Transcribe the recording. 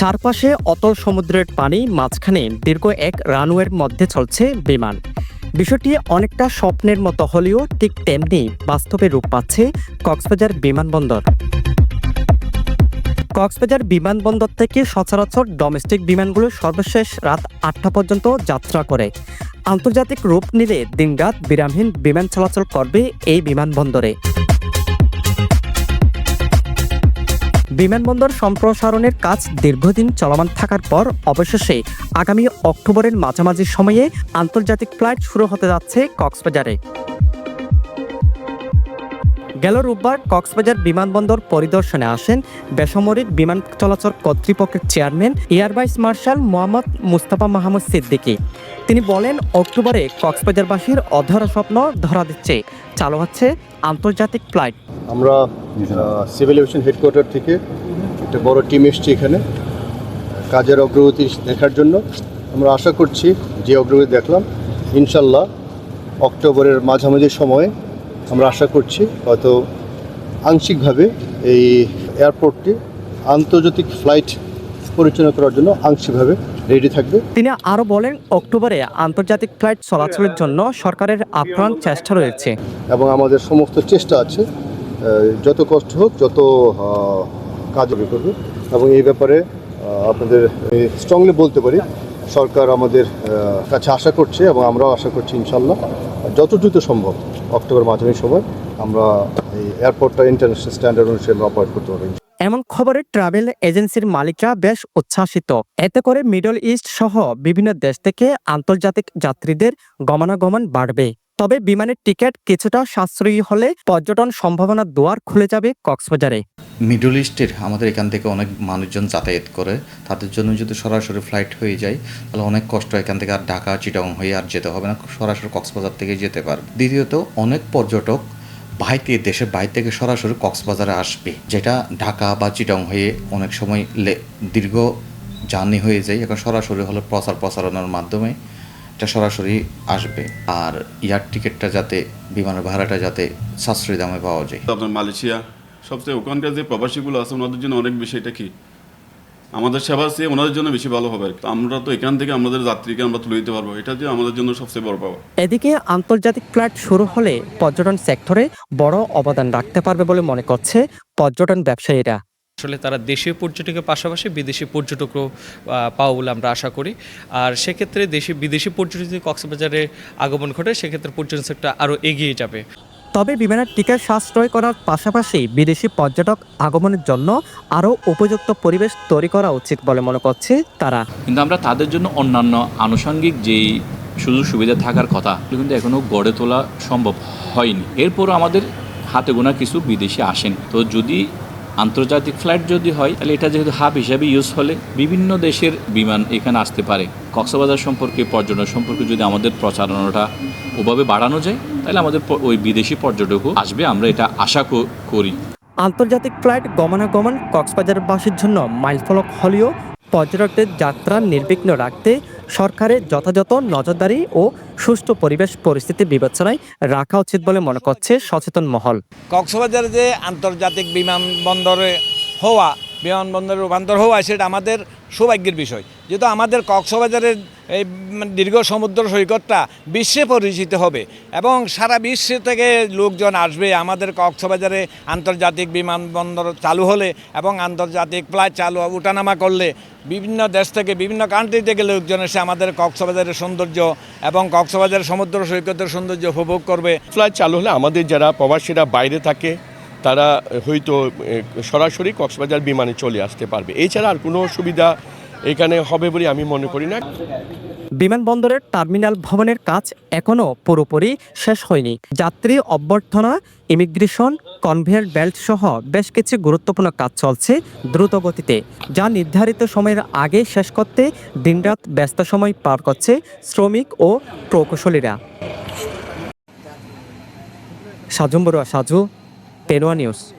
চারপাশে অতল সমুদ্রের পানি, মাঝখানে দীর্ঘ এক রানওয়ের মধ্যে চলছে বিমান। বিষয়টি অনেকটা স্বপ্নের মতো হলেও ঠিক তেমনি বাস্তবে রূপ পাচ্ছে কক্সবাজার বিমানবন্দর। কক্সবাজার বিমানবন্দর থেকে সচরাচর ডোমেস্টিক বিমানগুলো সর্বশেষ রাত আটটা পর্যন্ত যাত্রা করে। আন্তর্জাতিক রূপ নিলে দিনরাত বিরামহীন বিমান চলাচল করবে এই বিমানবন্দরে। বিমানবন্দর সম্প্রসারণের কাজ দীর্ঘদিন চলমান থাকার পর অবশেষে আগামী অক্টোবরের মাঝামাঝি সময়ে আন্তর্জাতিক ফ্লাইট শুরু হতে যাচ্ছে কক্সবাজারে। গেল রোববার কক্সবাজার বিমানবন্দর পরিদর্শনে আসেন বেসামরিক বিমান চলাচল কর্তৃপক্ষের chairman, air vice marshal Mohammad Mustafa Mahmud Siddiqui. তিনি বলেন, অক্টোবরে কক্সবাজারবাসীর অধরা স্বপ্ন ধরা দিচ্ছে। চালু হচ্ছে আন্তর্জাতিক ফ্লাইট। আমরা সিভিল এভিয়েশন হেডকোয়ার্টার থেকে একটা বড় টিম এসছি এখানে, কাজের অগ্রগতি দেখার জন্য। আমরা আশা করছি যে অগ্রগতি দেখলাম। ইনশাল্লাহ অক্টোবরের মাঝামাঝি সময়ে আমরা আশা করছি হয়তো আংশিকভাবে এই এয়ারপোর্টটি আন্তর্জাতিক ফ্লাইট পরিচালনা করার জন্য আংশিকভাবে রেডি থাকবে। তিনি আরও বলেন অক্টোবরে আন্তর্জাতিক ফ্লাইট চলাচলের জন্য সরকারের আপ্রাণ চেষ্টা রয়েছে। এবং আমাদের সমস্ত চেষ্টা আছে যত কষ্ট হোক যত কাজ করবে। এবং এই ব্যাপারে আপনাদের স্ট্রংলি বলতে পারি সরকার আমাদের কাছে আশা করছে এবং আমরাও আশা করছি ইনশাল্লাহ যত দ্রুত সম্ভব অক্টোবর মাঝামাঝি সময় আমরা এই এয়ারপোর্টটা ইন্টারন্যাশনাল স্ট্যান্ডার্ড অনুসারে আমরা অপারেট করতে পারব। এমন খবরে ট্রাভেল এজেন্সির মালিকরা বেশ উচ্ছ্বাসিত। এতে করে মিডল ইস্ট সহ বিভিন্ন দেশ থেকে আন্তর্জাতিক যাত্রীদের গমনাগমন বাড়বে। তবে বিমানের টিকিট কিছুটা সাশ্রয়ী হলে পর্যটন সম্ভাবনার দুয়ার খুলে যাবে কক্সবাজারে। মিডল ইস্টের আমাদের এখান থেকে অনেক মানুষজন যাতায়াত করে। তাদের জন্য যদি সরাসরি ফ্লাইট হয়ে যায়, তাহলে অনেক কষ্ট এখান থেকে আর ঢাকা চিটাং হয়ে আর যেতে হবে না। সরাসরি কক্সবাজার থেকে যেতে পারবে। দ্বিতীয়ত, অনেক পর্যটক বাইরে দেশের বাইরে থেকে সরাসরি কক্সবাজারে আসবে, যেটা ঢাকা বা চিটাং হয়ে অনেক সময় দীর্ঘ জার্নি হয়ে যায়, এখন সরাসরি হলো প্রচার প্রচারণার মাধ্যমে এটা সরাসরি আসবে। আর এয়ার টিকিটটা যাতে, বিমানের ভাড়াটা যাতে সাশ্রয়ী দামে পাওয়া যায়। আপনার মালয়েশিয়া, সবচেয়ে ওখানকার যে প্রবাসীগুলো আছে, ওনাদের জন্য অনেক বেশি এটা কি? আমাদের সেবা চেয়ে ওনাদের জন্য বেশি ভালো হবে। আর আমরা তো এখান থেকে আমাদের যাত্রীকে আমরা তুলে দিতে পারব। এটা যে আমাদের জন্য সবচেয়ে বড় পাওয়া। এদিকে আন্তর্জাতিক ফ্লাইট শুরু হলে পর্যটন সেক্টরে বড় অবদান রাখতে পারবে বলে মনে করছে পর্যটন ব্যবসায়ীরা। আসলে তারা দেশীয় পর্যটকের পাশাপাশি বিদেশি পর্যটকও পাওয়া বলে আমরা আশা করি। আর সেক্ষেত্রে দেশি বিদেশি পর্যটক যদি কক্সবাজারে আগমন ঘটে সেক্ষেত্রে পর্যটন সেক্টর আরও এগিয়ে যাবে। তবে বিমানের টিকিট সাশ্রয় করার পাশাপাশি বিদেশি পর্যটক আগমনের জন্য আরও উপযুক্ত পরিবেশ তৈরি করা উচিত বলে মনে করছে তারা। কিন্তু আমরা তাদের জন্য অন্যান্য আনুষঙ্গিক যেই সুযোগ সুবিধা থাকার কথা কিন্তু এখনও গড়ে তোলা সম্ভব হয়নি। এরপরও আমাদের হাতে গোনা কিছু বিদেশি আসেন। তো যদি আন্তর্জাতিক ফ্লাইট যদি হয়, তাহলে এটা যেহেতু হাব হিসাবে ইউজ হলে বিভিন্ন দেশের বিমান এখানে আসতে পারে। কক্সবাজার সম্পর্কে, পর্যটন সম্পর্কে যদি আমাদের প্রচারণাটা ওভাবে বাড়ানো যায়, তাহলে আমাদের ওই বিদেশি পর্যটকও আসবে, আমরা এটা আশা করি। আন্তর্জাতিক ফ্লাইট গমনাগমন কক্সবাজারবাসীর জন্য মাইলফলক হলেও পর্যটকদের যাত্রা নির্বিঘ্ন রাখতে সরকারের যথাযথ নজরদারি ও সুষ্ঠু পরিবেশ পরিস্থিতি বিবেচনায় রাখা উচিত বলে মনে করছে সচেতন মহল। কক্সবাজারে যে আন্তর্জাতিক বিমানবন্দরে হওয়া বিমানবন্দরে রূপান্তর হওয়া সেটা আমাদের সৌভাগ্যের বিষয়। যেহেতু আমাদের কক্সবাজারের এই মানে দীর্ঘ সমুদ্র সৈকতটা বিশ্বে পরিচিত হবে এবং সারা বিশ্ব থেকে লোকজন আসবে আমাদের কক্সবাজারে আন্তর্জাতিক বিমানবন্দর চালু হলে এবং আন্তর্জাতিক ফ্লাইট চালু উঠানামা করলে বিভিন্ন দেশ থেকে, বিভিন্ন কান্ট্রি থেকে লোকজন এসে আমাদের কক্সবাজারের সৌন্দর্য এবং কক্সবাজারের সমুদ্র সৈকতের সৌন্দর্য উপভোগ করবে। ফ্লাইট চালু হলে আমাদের যারা প্রবাসীরা বাইরে থাকে তারা হয়তো সরাসরি কক্সবাজার বিমানে চলে আসতে পারবে। এছাড়া আর কোনো সুবিধা এখানে হবে বলে আমি মনে করি না। বিমানবন্দরের টার্মিনাল ভবনের কাজ এখনও পুরোপুরি শেষ হয়নি। যাত্রী অভ্যর্থনা, ইমিগ্রেশন, কনভেয়ার বেল্ট সহ বেশ কিছু গুরুত্বপূর্ণ কাজ চলছে দ্রুত গতিতে যা নির্ধারিত সময়ের আগে শেষ করতে দিনরাত ব্যস্ত সময় পার করছে শ্রমিক ও প্রকৌশলীরা। সাজুম বড়ুয়া, সাজু। Perua News.